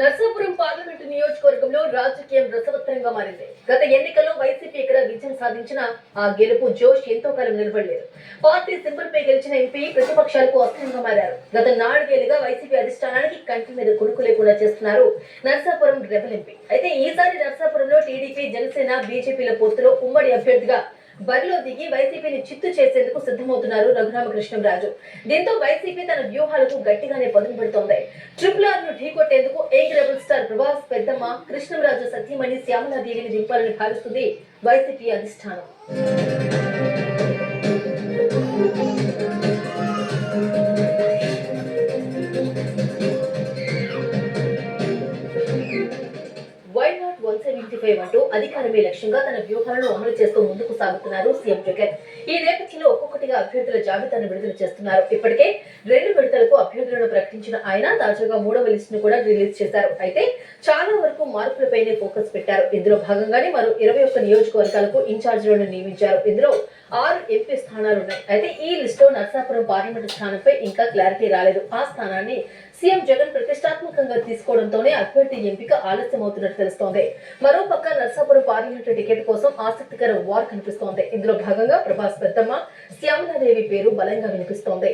Narsapuram parliament నియోజకవర్గంలో రాజకీయం రసవత్తరంగా మారింది. గత ఎన్నికల్లో వైసీపీ ఇక్కడ విజయం సాధించిన ఆ గెలుపు జోష్ ఎంతో కాలం నిలబడలేదు. పార్టీ సింబల్పై గెలిచిన ఎంపీ ప్రతిపక్షాలకు అస్త్రంగా మారారు. గత నాలుగేళ్ళుగా వైసీపీ అధిష్టానానికి కంటి మీద కొడుకు లేకుండా చేస్తున్నారు నర్సాపురం రెబల్ ఎంపీ. అయితే ఈసారి నర్సాపురంలో టీడీపీ జనసేన బీజేపీల పొత్తులో ఉమ్మడి అభ్యర్థిగా బరిలో దిగి వైసీపీని చిత్తు చేసేందుకు సిద్ధమవుతున్నారు రఘురామకృష్ణంరాజు. దీంతో వైసీపీ తన వ్యూహాలకు గట్టిగానే పదును పెడుతోంది. ట్రిపుల్ ఆర్ను ఢీకొట్టేందుకు యంగ్ రెబల్ స్టార్ ప్రభాస్ పెద్దమ్మ కృష్ణంరాజు సత్యమణి శ్యామలాదేవిని దింపాలని భావిస్తుంది వైసీపీ అధిష్టానం. వై అంటూ అధికారమే లక్ష్యంగా తన వ్యూహాలను అమలు చేస్తూ ముందుకు సాగుతున్నారు సీఎం జగన్. ఈ నేపథ్యంలో ఒక్కొక్కటిగా అభ్యర్థుల జాబితాను విడుదల చేస్తున్నారు. ఇప్పటికే రెండు విడతలకు అభ్యర్థులను ప్రకటించిన ఆయన తాజాగా మూడవ లిస్ట్ను కూడా రిలీజ్ చేశారు. అయితే చాలా వరకు మార్పులపైనే ఫోకస్ పెట్టారు. ఇందులో భాగంగానే మరో ఇరవై ఒక్క నియోజకవర్గాలకు ఇన్ఛార్జీలను నియమించారు. ఇందులో ఆరు ఎంపీ స్థానాలు ఉన్నాయి. అయితే ఈ లిస్ట్లో నర్సాపురం పార్లమెంటు స్థానంపై ఇంకా క్లారిటీ రాలేదు. ఆ స్థానాన్ని సీఎం జగన్ ప్రతిష్టాత్మకంగా తీసుకోవడంతోనే అభ్యర్థి ఎంపిక ఆలస్యం అవుతున్నట్టు తెలుస్తోంది. మరోపక్క నర్సాపురం పార్లమెంటు టికెట్ కోసం ఆసక్తికర వార్ కనిపిస్తోంది. ఇందులో భాగంగా ప్రభాస్ పెద్దమ్మ శ్యామలాదేవి పేరు బలంగా వినిపిస్తోంది.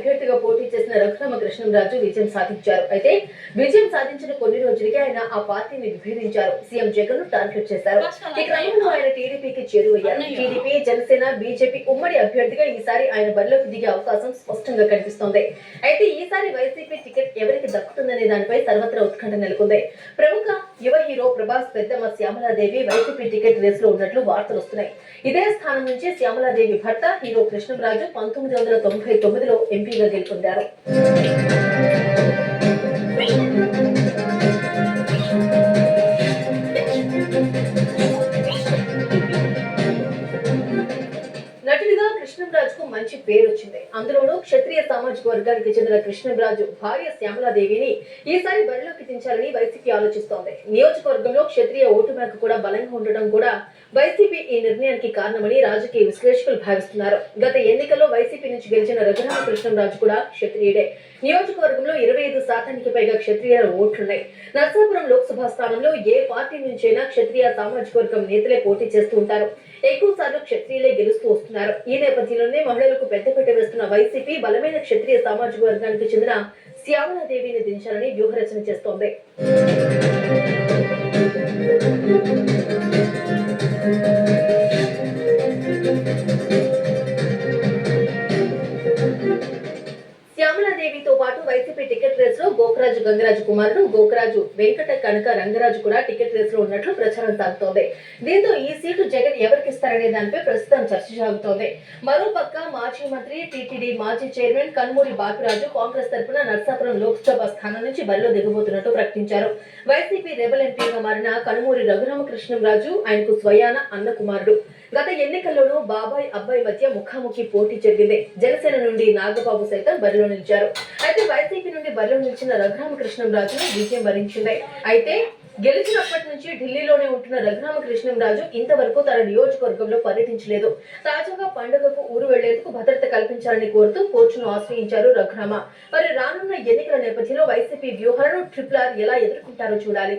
అభ్యర్థిగా పోటీ చేసిన రఘురామ కృష్ణంరాజు విజయం సాధించారు. అయితే విజయం సాధించిన కొన్ని రోజులకే ఆయన ఆ పార్టీని విభేదించారు. సీఎం జగన్ను టార్గెట్ చేశారు. ఈ క్రమంలో ఆయన టీడీపీకి చేరువయ్యారు. టీడీపీ జనసేన బీజేపీ ఉమ్మడి అభ్యర్థిగా ఈసారి ఆయన బరిలోకి దిగే అవకాశం స్పష్టంగా కనిపిస్తోంది. అయితే ఈసారి వైసీపీ టికెట్ ఎవరికి దక్కుతుందనే దానిపై సర్వత్రా ఉత్కంఠ నెలకొంది. ప్రముఖ యువ హీరో ప్రభాస్ పెద్దమ్మ శ్యామలాదేవి వైసీపీ టికెట్ రేస్లో ఉన్నట్లు వార్తలు వస్తున్నాయి. ఇదే స్థానం నుంచి శ్యామలాదేవి భర్త హీరో కృష్ణరాజు పంతొమ్మిది వందల తొంభై తొమ్మిదిలో ఎంపీగా గెలుపొందారు. పేరొచ్చింది. అందులోనూ క్షత్రియ సామాజిక వర్గానికి చెందిన కృష్ణరాజు భార్య శ్యామలాదేవిని ఈసారి బరిలోకి దించాలని వైసీపీ ఆలోచిస్తోంది. నియోజకవర్గంలో క్షత్రియ ఓటు బ్యాంకు కూడా బలంగా ఉండడం కూడా వైసీపీ ఈ నిర్ణయానికి కారణమని రాజకీయ విశ్లేషకులు భావిస్తున్నారు. గత ఎన్నికల్లో వైసీపీ నుంచి గెలిచిన రఘురామ కృష్ణరాజు కూడా క్షత్రియుడే. నియోజకవర్గంలో ఇరవై ఐదు శాతానికి పైగా క్షత్రియ ఓట్లున్నాయి. నర్సాపురం లోక్సభ స్థానంలో ఏ పార్టీ నుంచైనా క్షత్రియ సామాజిక వర్గం నేతలే పోటీ చేస్తూ ఉంటారు. ఎక్కువ సార్లు క్షత్రియులే గెలుస్తూ వస్తున్నారు. ఈ నేపథ్యంలోనే మహిళలకు పెద్దపీట వేస్తున్న వైసీపీ బలమైన క్షత్రియ సామాజిక వర్గానికి చెందిన శ్యామలాదేవిని దించాలని వ్యూహరచన చేస్తోంది. పాటు వైసీపీ టికెట్ రేస్లో గోకరాజు గంగరాజు కుమారుడు గోకరాజు వెంకట కనక రంగరాజు కూడా టికెట్ రేస్లో ఉన్నట్లు ప్రచారం సాగుతోంది. దీంతో ఈ సీటు జగన్ ఎవరికి ఇస్తారనే దానిపై ప్రస్తుతం చర్చ సాగుతోంది. మరోపక్క మాజీ మంత్రి టీటీడీ మాజీ చైర్మన్ కన్మూరి బాపిరాజు కాంగ్రెస్ తరపున నర్సాపురం లోక్సభ స్థానం నుంచి బరిలో దిగబోతున్నట్టు ప్రకటించారు. వైసీపీ రెబల్ ఎంపీగా మారిన కనుమూరి రఘురామకృష్ణంరాజు ఆయనకు స్వయాన అన్న కుమారుడు గత ఎన్నికల్లోనూ బాబాయ్ అబ్బాయి మధ్య ముఖాముఖి పోటీ జరిగింది. జనసేన నుండి నాగబాబు సైతం బరిలో నిలిచారు. అయితే వైసీపీ నుండి బరిలో నిలిచిన రఘురామకృష్ణంరాజును విజయం వరించింది అయితే గెలిచినప్పటి నుంచి ఢిల్లీలోనే ఉంటున్న రఘురామకృష్ణంరాజు ఇంతవరకు తన నియోజకవర్గంలో పర్యటించలేదు. తాజాగా పండుగకు ఊరు వెళ్ళేందుకు భద్రత కల్పించాలని కోరుతూ కోచ్ను ఆశ్రయించారు రఘురామ. మరి రానున్న ఎన్నికల నేపథ్యంలో వైసీపీ వ్యూహాలను ట్రిపుల్ ఆర్ ఎలా ఎదుర్కొంటారో చూడాలి.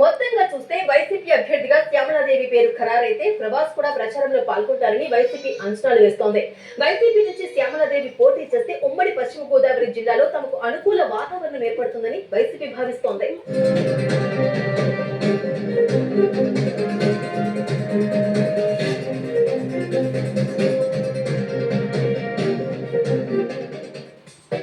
మొత్తంగా చూస్తే వైసీపీ అభ్యర్థిగా శ్యామలాదేవి పేరు ఖరారైతే ప్రభాస్ కూడా ప్రచారంలో పాల్గొంటారని వైసీపీ అంచనాలు వేస్తోంది. వైసీపీ నుంచి శ్యామలాదేవి పోటీ చేస్తే ఉమ్మడి పశ్చిమ గోదావరి జిల్లాలో తమకు అనుకూల వాతావరణం ఏర్పడుతుందని వైసీపీ భావిస్తోంది.